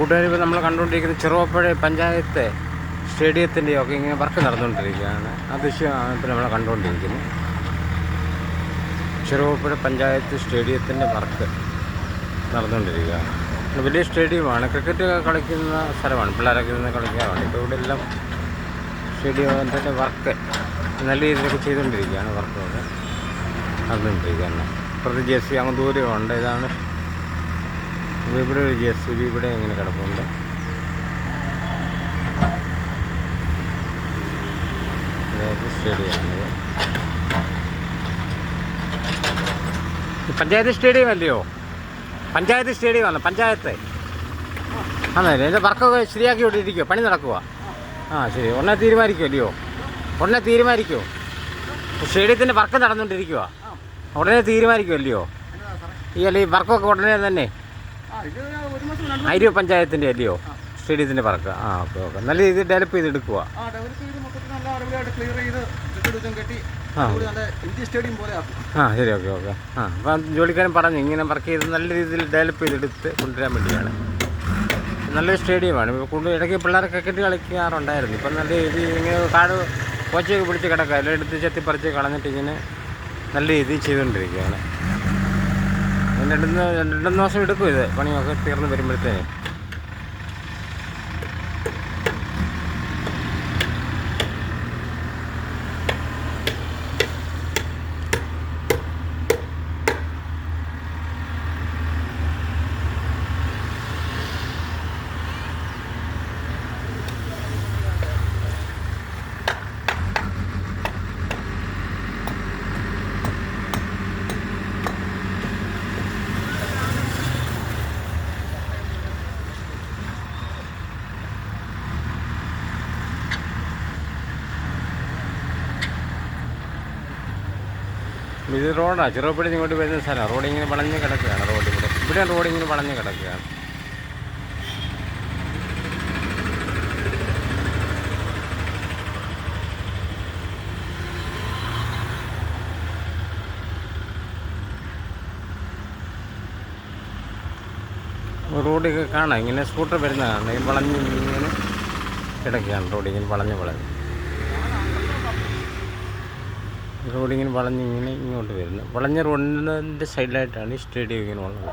കൂട്ടുകാർ ഇപ്പോൾ നമ്മൾ കണ്ടുകൊണ്ടിരിക്കുന്ന ചെറുവപ്പുഴ പഞ്ചായത്ത് സ്റ്റേഡിയത്തിന്റെ ഒക്കെ ഇങ്ങനെ വർക്ക് നടന്നുകൊണ്ടിരിക്കുകയാണ്. ആ ദൃശ്യമാണ് ഇപ്പോൾ നമ്മൾ കണ്ടുകൊണ്ടിരിക്കുന്നത് ചെറുവപ്പുഴ പഞ്ചായത്ത് സ്റ്റേഡിയത്തിന്റെ വർക്ക് നടന്നുകൊണ്ടിരിക്കുകയാണ്. വലിയ സ്റ്റേഡിയമാണ്. ക്രിക്കറ്റ് കളിക്കുന്ന സ്ഥലമാണ്. പിള്ളേരൊക്കെ ഇരുന്ന് കളിക്കാറുണ്ട്. ഇപ്പോൾ ഇവിടെ എല്ലാം സ്റ്റേഡിയത്തിന്റെ വർക്ക് നല്ല രീതിയിലൊക്കെ ചെയ്തുകൊണ്ടിരിക്കുകയാണ്. വർക്കുകൾ നടന്നുകൊണ്ടിരിക്കുകയാണ്. പ്രതി ജേഴ്സി അങ്ങ് ദൂരമുണ്ട് ഇതാണ് ഇത് ഇവിടെ ഒരു ജെ ഇവിടെ ഇങ്ങനെ കിടപ്പുണ്ട്? പഞ്ചായത്ത് സ്റ്റേഡിയം അല്ലയോ? പഞ്ചായത്ത് സ്റ്റേഡിയമാണ് പഞ്ചായത്ത്. ആണല്ലേ എന്റെ വർക്കൊക്കെ ശരിയാക്കി വിട്ടിരിക്കുമോ പണി നടക്കുക ആ ശരി ഉടനെ തീരുമാനിക്കുമോ അല്ലയോ? ഉടനെ തീരുമാനിക്കുമോ സ്റ്റേഡിയത്തിന്റെ വർക്ക് നടന്നുകൊണ്ടിരിക്കുക ഉടനെ തീരുമാനിക്കുമല്ലയോ ഈ അല്ല ഈ വർക്കൊക്കെ ഉടനെ തന്നെ അരിയോ പഞ്ചായത്തിന്റെ അല്ലയോ? സ്റ്റേഡിയത്തിന്റെ പറക്ക. ആ ഓക്കെ ഓക്കെ. നല്ല രീതിയിൽ ഡെവലപ്പ് ചെയ്തെടുക്കുക ആ ശരി ഓക്കെ ഓക്കെ. ആ അപ്പം ജോലിക്കാരൻ പറഞ്ഞു ഇങ്ങനെ വർക്ക് ചെയ്ത് നല്ല രീതിയിൽ ഡെവലപ്പ് ചെയ്തെടുത്ത് കൊണ്ടുവരാൻ വേണ്ടിയാണ്. നല്ലൊരു സ്റ്റേഡിയമാണ്. ഇപ്പോൾ കൂടുതൽ ഇടയ്ക്ക് പിള്ളേർ ക്രിക്കറ്റ് കളിക്കാറുണ്ടായിരുന്നു. ഇപ്പം നല്ല രീതിയിൽ ഇങ്ങനെ കാട് കോച്ചൊക്കെ പിടിച്ച് കിടക്കുക എല്ലാം എടുത്ത് ചെത്തിപ്പറിച്ച് കളഞ്ഞിട്ട് ഇങ്ങനെ നല്ല രീതിയിൽ ചെയ്തുകൊണ്ടിരിക്കുകയാണ്. രണ്ട് രണ്ട് മൂന്ന് ദിവസം എടുക്കും ഇത് പണിയൊക്കെ തീർന്ന് വരുമ്പോഴത്തേന്. ഇത് റോഡാണ് ചെറുപ്പടി ഇങ്ങോട്ട് വരുന്ന സ്ഥലമാണ്. റോഡ് ഇങ്ങനെ വളഞ്ഞ് കിടക്കുകയാണ് റോഡ് ഇവിടെ. ഇവിടെ റോഡ് ഇങ്ങനെ വളഞ്ഞ് കിടക്കുകയാണ്. റോഡൊക്കെ കാണാം. ഇങ്ങനെ സ്കൂട്ടർ വരുന്ന വളഞ്ഞ് ഇങ്ങനെ കിടക്കുകയാണ്. റോഡ് ഇങ്ങനെ വളഞ്ഞ് വളഞ്ഞ്. റോഡിങ്ങനെ വളഞ്ഞ് ഇങ്ങനെ ഇങ്ങോട്ട് വരുന്നത് വളഞ്ഞ റോഡിന്റെ സൈഡിലായിട്ടാണ് ഈ സ്റ്റേഡിയം ഇങ്ങനെ ഉള്ളത്.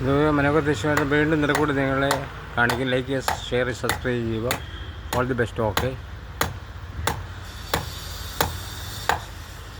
ഇത് മനോഹർ ദൃശ്യമായിട്ട് വീണ്ടും നിലക്കൂടി നിങ്ങളെ കാണിക്കും. ലൈക്ക് ഷെയർ സബ്സ്ക്രൈബ് ചെയ്യുക. All the best okay